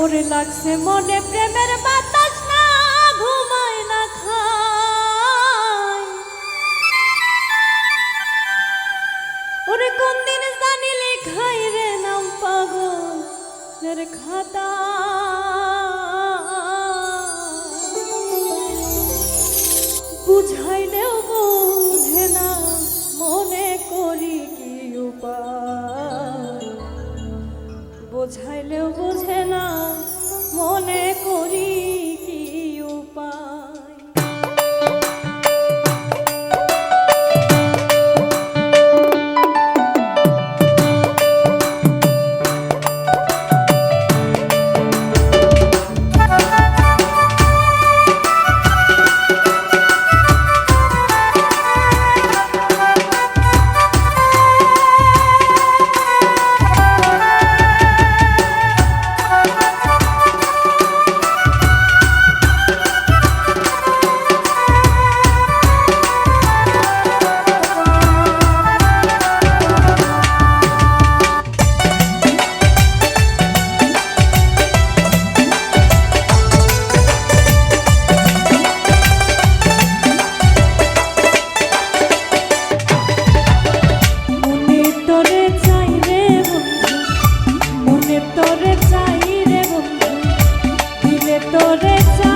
ওরে লাগছে মনে প্রেমের বাতাস, না ঘুমায়, না খায়। ওরে কোন দিন জানি লেখাই রে নাম পাগল খাতা। তোরে চা